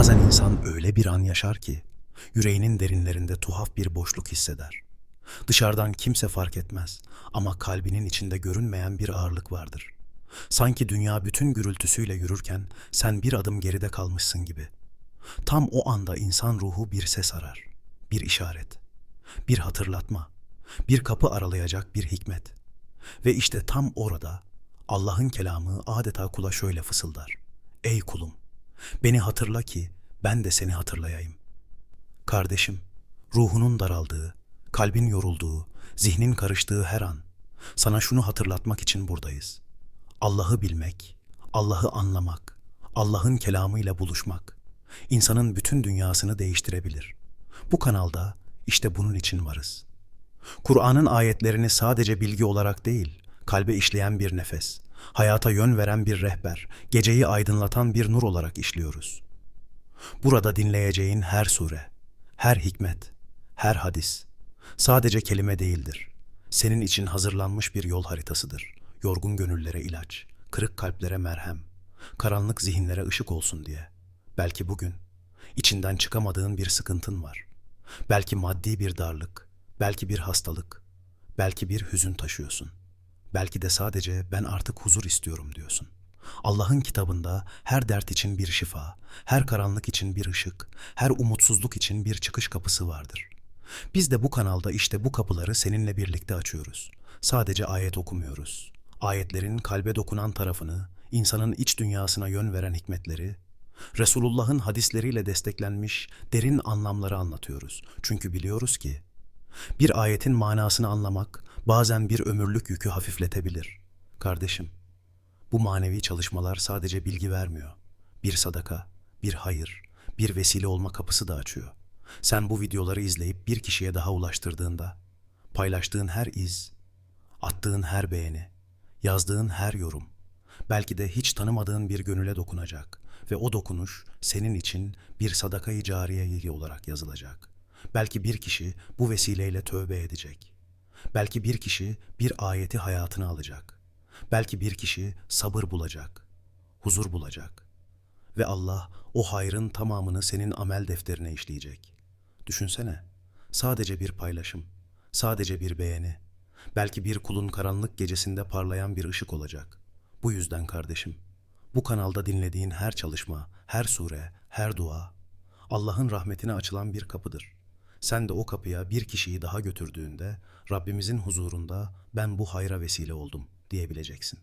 Bazen insan öyle bir an yaşar ki yüreğinin derinlerinde tuhaf bir boşluk hisseder. Dışarıdan kimse fark etmez ama kalbinin içinde görünmeyen bir ağırlık vardır. Sanki dünya bütün gürültüsüyle yürürken sen bir adım geride kalmışsın gibi. Tam o anda insan ruhu bir ses arar, bir işaret, bir hatırlatma, bir kapı aralayacak bir hikmet. Ve işte tam orada Allah'ın kelamı adeta kula şöyle fısıldar. Ey kulum, beni hatırla ki ben de seni hatırlayayım. Kardeşim, ruhunun daraldığı, kalbin yorulduğu, zihnin karıştığı her an sana şunu hatırlatmak için buradayız. Allah'ı bilmek, Allah'ı anlamak, Allah'ın kelamıyla buluşmak insanın bütün dünyasını değiştirebilir. Bu kanalda işte bunun için varız. Kur'an'ın ayetlerini sadece bilgi olarak değil, kalbe işleyen bir nefes, hayata yön veren bir rehber, geceyi aydınlatan bir nur olarak işliyoruz. Burada dinleyeceğin her sure, her hikmet, her hadis sadece kelime değildir. Senin için hazırlanmış bir yol haritasıdır. Yorgun gönüllere ilaç, kırık kalplere merhem, karanlık zihinlere ışık olsun diye. Belki bugün içinden çıkamadığın bir sıkıntın var. Belki maddi bir darlık, belki bir hastalık, belki bir hüzün taşıyorsun. Belki de sadece ben artık huzur istiyorum diyorsun. Allah'ın kitabında her dert için bir şifa, her karanlık için bir ışık, her umutsuzluk için bir çıkış kapısı vardır. Biz de bu kanalda işte bu kapıları seninle birlikte açıyoruz. Sadece ayet okumuyoruz. Ayetlerin kalbe dokunan tarafını, insanın iç dünyasına yön veren hikmetleri, Resulullah'ın hadisleriyle desteklenmiş derin anlamları anlatıyoruz. Çünkü biliyoruz ki bir ayetin manasını anlamak bazen bir ömürlük yükü hafifletebilir. Kardeşim, bu manevi çalışmalar sadece bilgi vermiyor. Bir sadaka, bir hayır, bir vesile olma kapısı da açıyor. Sen bu videoları izleyip bir kişiye daha ulaştırdığında, paylaştığın her iz, attığın her beğeni, yazdığın her yorum, belki de hiç tanımadığın bir gönüle dokunacak ve o dokunuş senin için bir sadaka-i cariye olarak yazılacak. Belki bir kişi bu vesileyle tövbe edecek. Belki bir kişi bir ayeti hayatına alacak. Belki bir kişi sabır bulacak, huzur bulacak. Ve Allah o hayrın tamamını senin amel defterine işleyecek. Düşünsene, sadece bir paylaşım, sadece bir beğeni, belki bir kulun karanlık gecesinde parlayan bir ışık olacak. Bu yüzden kardeşim, bu kanalda dinlediğin her çalışma, her sure, her dua, Allah'ın rahmetine açılan bir kapıdır. Sen de o kapıya bir kişiyi daha götürdüğünde Rabbimizin huzurunda ben bu hayra vesile oldum diyebileceksin.